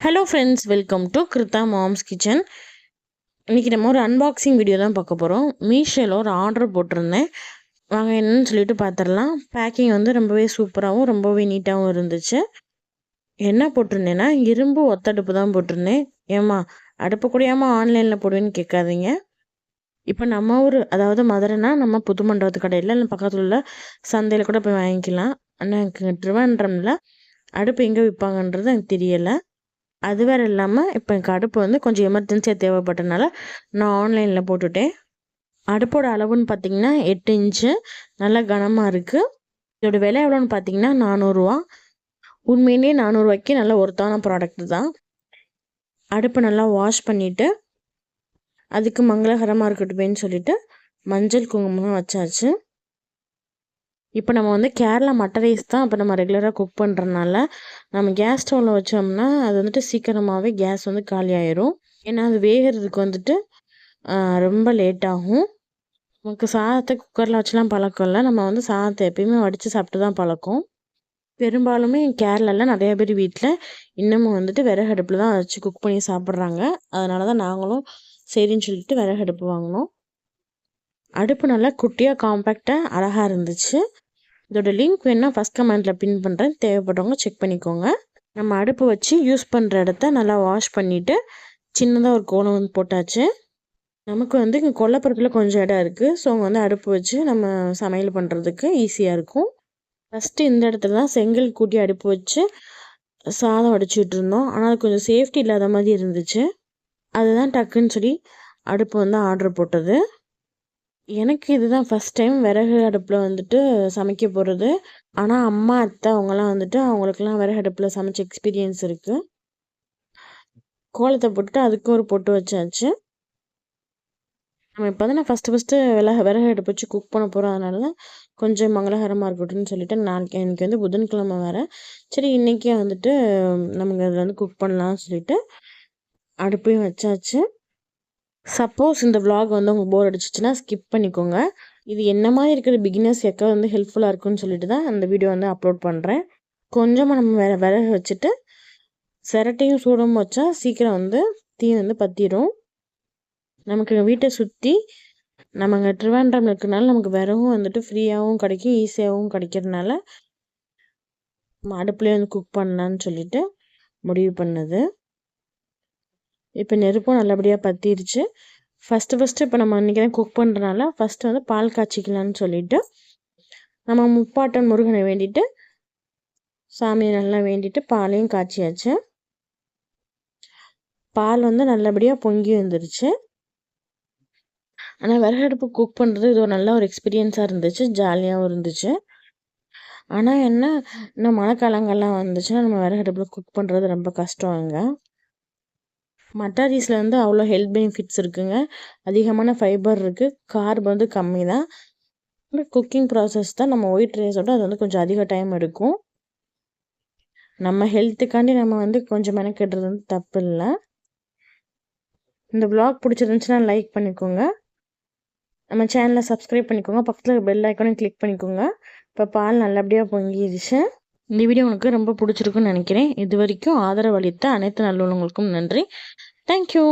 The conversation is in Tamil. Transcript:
Hello friends welcome to Kritha mom's kitchen இன்றைக்கி நம்ம ஒரு அன்பாக்சிங் வீடியோ தான் பார்க்க போகிறோம் மீஷோவில் ஒரு ஆர்டர் போட்டிருந்தேன். வாங்க என்னன்னு சொல்லிட்டு பார்த்துடலாம். பேக்கிங் வந்து ரொம்பவே சூப்பராகவும் ரொம்பவே நீட்டாகவும் இருந்துச்சு. என்ன போட்டிருந்தேன்னா இரும்பு ஒத்தடுப்பு தான் போட்டிருந்தேன். ஏம்மா அடுப்பு கூடயாமல் ஆன்லைனில் போடுவேன்னு கேட்காதீங்க. இப்போ நம்ம ஊர் அதாவது மதுரைனா நம்ம புது மண்டபத்து கடையில் இல்லை பக்கத்தில் உள்ள சந்தையில் கூட போய் வாங்கிக்கலாம். ஆனால் எனக்கு ட்ரிவாண்ட்ரமில் அடுப்பு எங்கே விற்பாங்கன்றது எனக்கு தெரியலை. அது வேறு இல்லாமல் இப்போ எனக்கு அடுப்பு வந்து கொஞ்சம் எமர்ஜென்சியாக தேவைப்பட்டனால நான் ஆன்லைனில் போட்டுட்டேன். அடுப்போட அளவுன்னு பார்த்தீங்கன்னா எட்டு இன்ச்சு. நல்லா கனமாக இருக்குது இதோட விலை எவ்வளோன்னு பார்த்தீங்கன்னா நானூறுரூவா உண்மையிலேயே நானூறுரூவாய்க்கு நல்ல ஒருத்தான ப்ராடக்ட் தான். அடுப்பை நல்லா வாஷ் பண்ணிவிட்டு அதுக்கு மங்களகரமாக இருக்கட்டுமேன்னு சொல்லிவிட்டு மஞ்சள் குங்குமம் வச்சாச்சு. இப்போ நம்ம வந்து கேரளா மட்ட ரைஸ் தான் இப்போ நம்ம ரெகுலராக குக் பண்ணுறனால நம்ம கேஸ் ஸ்டவ்வில் வச்சோம்னா அது வந்துட்டு சீக்கிரமாகவே கேஸ் வந்து காலி ஆயிரும். ஏன்னா அது வேகிறதுக்கு வந்துட்டு ரொம்ப லேட் ஆகும். நமக்கு சாதத்தை குக்கரில் வச்சுலாம் பழக்கம் இல்லை. நம்ம வந்து சாதத்தை எப்பயுமே வடித்து சாப்பிட்டு தான் பழக்கம். பெரும்பாலுமே கேரளாவில் நிறைய பேர் வீட்டில் இன்னமும் வந்துட்டு விறகு அடுப்பில் தான் வச்சு குக் பண்ணி சாப்பிட்றாங்க. அதனால தான் நாங்களும் சரின்னு சொல்லிட்டு விறகு அடுப்பு வாங்கினோம். அடுப்பு நல்லா குட்டியாக காம்பேக்டாக அழகாக இருந்துச்சு. இதோட லிங்க் வேணால் ஃபஸ்ட் கமெண்டில் பின் பண்ணுறேன் தேவைப்பட்டவங்க செக் பண்ணிக்கோங்க. நம்ம அடுப்பு வச்சு யூஸ் பண்ணுற இடத்த நல்லா வாஷ் பண்ணிவிட்டு சின்னதாக ஒரு கோலம் வந்து போட்டாச்சு. நமக்கு வந்து இங்கே கொல்லப்புறத்தில் கொஞ்சம் இடம் இருக்குது ஸோ அங்கே வந்து அடுப்பு வச்சு நம்ம சமையல் பண்ணுறதுக்கு ஈஸியாக இருக்கும். ஃபஸ்ட்டு இந்த இடத்துல தான் செங்கல் கூட்டி அடுப்பு வச்சு சாதம் அடிச்சுட்டு இருந்தோம். ஆனால் அது கொஞ்சம் சேஃப்டி இல்லாத மாதிரி இருந்துச்சு. அதுதான் டக்குன்னு சொல்லி அடுப்பு வந்து ஆர்டர் போட்டது. எனக்கு இதுதான் ஃபஸ்ட் டைம் விறகு அடுப்பில் வந்துட்டு சமைக்க போகிறது ஆனால் அம்மா அத்தை அவங்கெல்லாம் வந்துட்டு அவங்களுக்குலாம் விறகு அடுப்பில் சமைச்ச எக்ஸ்பீரியன்ஸ் இருக்குது கோலத்தை போட்டு அதுக்கும் ஒரு பொட்டு வச்சாச்சு. நம்ம இப்போ தான் நான் ஃபஸ்ட்டு ஃபஸ்ட்டு விறகு விறகு அடுப்பு வச்சு குக் பண்ண போகிறோம் அதனால தான் கொஞ்சம் மங்களகரமாக இருக்கட்டும்னு சொல்லிட்டு நாளைக்கு எனக்கு வந்து புதன்கிழமை வேறு. சரி இன்றைக்கே வந்துட்டு நமக்கு அதில் வந்து குக் பண்ணலாம்னு சொல்லிட்டு அடுப்பையும் வச்சாச்சு. சப்போஸ் இந்த விலாக் வந்து உங்களுக்கு போர் அடிச்சிச்சுன்னா ஸ்கிப் பண்ணிக்கோங்க. இது என்ன மாதிரி இருக்கிற பிகினர்ஸ் எக்க வந்து ஹெல்ப்ஃபுல்லாக இருக்குன்னு சொல்லிட்டு தான் அந்த வீடியோ வந்து அப்லோட் பண்ணுறேன் கொஞ்சமாக நம்ம வேற விறகு வச்சுட்டு சிரட்டையும் சூடம் வச்சா சீக்கிரம் வந்து தீ வந்து பற்றிடும் நமக்கு வீட்டை சுற்றி நம்ம அங்கே ட்ரிவாண்ட்ரம் இருக்கிறனால நமக்கு விறகும் வந்துட்டு ஃப்ரீயாகவும் கிடைக்கும் ஈஸியாகவும் கிடைக்கிறதுனால அடுப்புலேயே வந்து குக் பண்ணலான்னு சொல்லிட்டு முடிவு பண்ணுது. இப்போ நெருப்பும் நல்லபடியாக பற்றிருச்சு ஃபஸ்ட்டு ஃபஸ்ட்டு இப்போ நம்ம அன்றைக்கி தான் குக் பண்ணுறனால ஃபஸ்ட்டு வந்து பால் காய்ச்சிக்கலான்னு சொல்லிவிட்டு நம்ம முப்பாட்டன் முருகனை வேண்டிட்டு சாமியை நல்லா வேண்டிட்டு பாலையும் காய்ச்சியாச்சு. பால் வந்து நல்லபடியாக பொங்கி வந்துருச்சு. ஆனால் விறகடுப்பு குக் பண்ணுறது இது ஒரு நல்ல ஒரு எக்ஸ்பீரியன்ஸாக இருந்துச்சு ஜாலியாகவும் இருந்துச்சு. ஆனால் என்ன இன்னும் மழைக்காலங்கள்லாம் வந்துச்சுன்னா நம்ம விறகடுப்பில் குக் பண்ணுறது ரொம்ப கஷ்டம் அங்கே மட்டாரீஸில் வந்து அவ்வளோ ஹெல்த் பெனிஃபிட்ஸ் இருக்குங்க. அதிகமான ஃபைபர் இருக்குது கார்ப் வந்து கம்மி தான் குக்கிங் ப்ராசஸ் தான் நம்ம ஒயிட் ரைஸோட அது வந்து கொஞ்சம் அதிக டைம் எடுக்கும். நம்ம ஹெல்த்துக்காண்டி நம்ம வந்து கொஞ்சம் மெனக்கெடுறது வந்து தப்பு இல்லை இந்த ப்ளாக் பிடிச்சிருந்துச்சுன்னா லைக் பண்ணிக்கோங்க. நம்ம சேனலை சப்ஸ்கிரைப் பண்ணிக்கோங்க. பக்கத்தில் பெல் ஐக்கானையும் கிளிக் பண்ணிக்கோங்க. இப்போ பால் நல்லபடியாக பொங்கிடுச்சு இந்த வீடியோ உங்களுக்கு ரொம்ப பிடிச்சிருக்குன்னு நினைக்கிறேன். இது வரைக்கும் ஆதரவு அளித்த அனைத்து நல்லுள்ளவங்களுக்கும் நன்றி. தேங்க்யூ